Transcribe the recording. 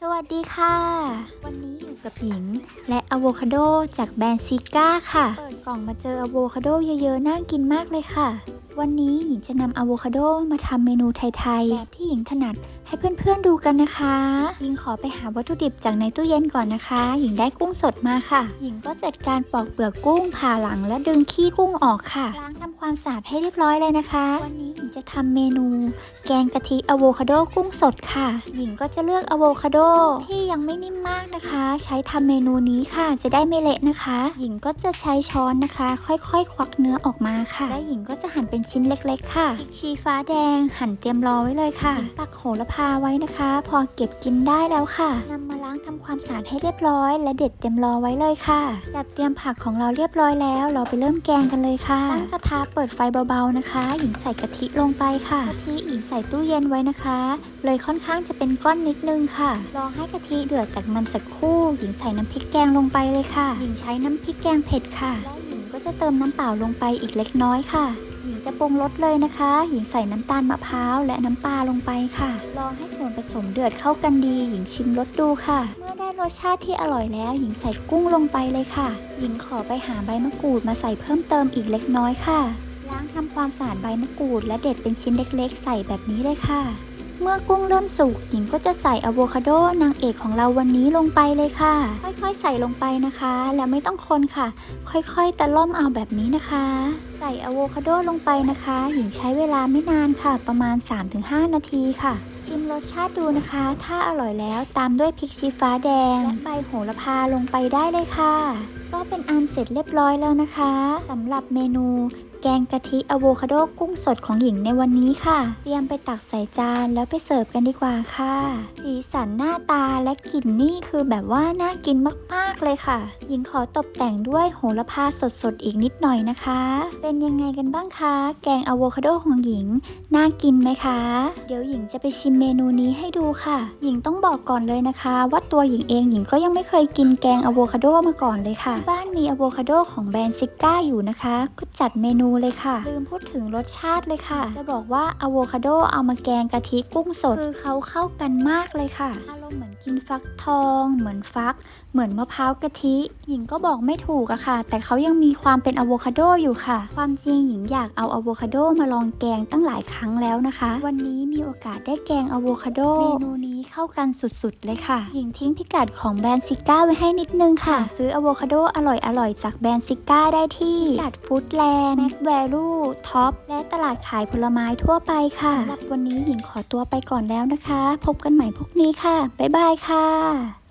สวัสดีค่ะ วันนี้อยู่กับหญิง และอะโวคาโดจากแบรนด์ซิก้าค่ะ เปิดกล่องมาเจออะโวคาโดเยอะๆ น่ากินมากเลยค่ะ วันนี้หญิงจะนำอะโวคาโดมาทำเมนูไทยๆแบบที่หญิงถนัดให้เพื่อนๆดูกันนะคะ หญิงขอไปหาวัตถุดิบจากในตู้เย็นก่อนนะคะ หญิงได้กุ้งสดมาค่ะ หญิงก็จัดการปอกเปลือกกุ้งผ่าหลังและดึงขี้กุ้งออกค่ะ ล้างทำความสะอาดให้เรียบร้อยเลยนะคะ วันนี้หญิงจะทำเมนู แกงกะทิอะโวคาโดกุ้งสดค่ะ หญิงก็จะเลือกอะโวคาโดที่ยังไม่นิ่มมากนะคะ ใช้ทำเมนูนี้ค่ะ จะได้ไม่เละนะคะ หญิงก็จะใช้ช้อนนะคะ ค่อยๆ ควักเนื้อออกมาค่ะ และหญิงก็จะหั่นเป็นชิ้นเล็ก ๆ ค่ะพริกชี้ฟ้าแดงหั่นเตรียมรอไว้เลยค่ะหญิงตักโหระพาพาไว้นะคะ พอเก็บกินได้แล้วค่ะนำมาล้างทำความสะอาดให้เรียบร้อย และเด็ดเตรียมรอไว้เลยค่ะ จัดเตรียมผักของเราเรียบร้อยแล้ว เราไปเริ่มแกงกันเลยค่ะตั้งกระทะเปิดไฟเบาๆนะคะ หญิงใส่กะทิลงไปค่ะกะทิหญิงใส่ตู้เย็นไว้นะคะ เลยค่อนข้างจะเป็นก้อนนิดนึงค่ะ รอให้กะทิเดือดจากมันสักครู่ หญิงใส่น้ำพริกแกงลงไปเลยค่ะ หญิงใช้น้ำพริกแกงเผ็ดค่ะและหญิงก็จะเติมน้ำเปล่าลงไปอีกเล็กน้อยค่ะ หญิงจะปรุงรสเลยนะคะ หญิงใส่น้ำตาลมะพร้าวและน้ำปลาลงไปค่ะ รอให้ส่วนผสมเดือดเข้ากันดี หญิงชิมรสดูค่ะ เมื่อได้รสชาติที่อร่อยแล้ว หญิงใส่กุ้งลงไปเลยค่ะ หญิงขอไปหาใบมะกรูดมาใส่เพิ่มเติมอีกเล็กน้อยค่ะ ล้างทำความสะอาดใบมะกรูด และเด็ดเป็นชิ้นเล็กๆ ใส่แบบนี้เลยค่ะ เมื่อกุ้งเริ่มสุกหญิงก็จะใส่อะโวคาโดนางเอกของเราวันนี้ลงไปเลยค่ะ ค่อยๆ ใส่ลงไปนะคะ แล้วไม่ต้องคนค่ะ ค่อยๆ ตะล่อมเอาแบบนี้นะคะ ใส่อะโวคาโดลงไปนะคะ หญิงใช้เวลาไม่นานค่ะ ประมาณ 3-5 นาทีค่ะชิมรสชาติดูนะคะ ถ้าอร่อยแล้วตามด้วยพริกชี้ฟ้าแดง และใบโหระพาลงไปได้เลยค่ะ ก็เป็นอันเสร็จเรียบร้อยแล้วนะคะสำหรับเมนู แกงกะทิอะโวคาโดกุ้งสดของหญิงในวันนี้ค่ะ เตรียมไปตักใส่จานแล้วไปเสิร์ฟกันดีกว่าค่ะ สีสันหน้าตาและกลิ่นนี่คือแบบว่าน่ากินมากๆเลยค่ะ หญิงขอตกแต่งด้วยโหระพาสดๆอีกนิดหน่อยนะคะ เป็นยังไงกันบ้างคะ แกงอะโวคาโดของหญิง น่ากินไหมคะ เดี๋ยวหญิงจะไปชิมเมนูนี้ให้ดูค่ะ หญิงต้องบอกก่อนเลยนะคะ ว่าตัวหญิงเองหญิงก็ยังไม่เคยกินแกงอะโวคาโดมาก่อนเลยค่ะ บ้านมีอะโวคาโดของแบรนด์ซิก้าอยู่นะคะ ก็จัดเมนูนูเลยค่ะลืมพูดถึงรสชาติเลยค่ะ จะบอกว่าอะโวคาโดเอามาแกงกะทิกุ้งสด คือเขาเข้ากันมากเลยค่ะอารมณ์เหมือนกินฟักทอง เหมือนฟัก เหมือนมะพร้าวกะทิ หญิงก็บอกไม่ถูกอะค่ะ แต่เขายังมีความเป็นอะโวคาโดอยู่ค่ะ ความจริงหญิงอยากเอาอะโวคาโดมาลองแกงตั้งหลายครั้งแล้วนะคะ วันนี้มีโอกาสได้แกงอะโวคาโดเมนูนี้เข้ากันสุดๆเลยค่ะ หญิงทิ้งพิกัดของแบรนด์ซิก้าไว้ให้นิดนึงค่ะ ซื้ออะโวคาโดอร่อยๆจากแบรนด์ซิก้าได้ที่พิกัดฟู้ดแลนด์แม็กแวลูท็อปและตลาดขายผลไม้ทั่วไปค่ะสำหรับวันนี้หญิงขอตัวไปก่อนแล้วนะคะ พบกันใหม่พวกนี้ค่ะบ๊ายบายค่ะ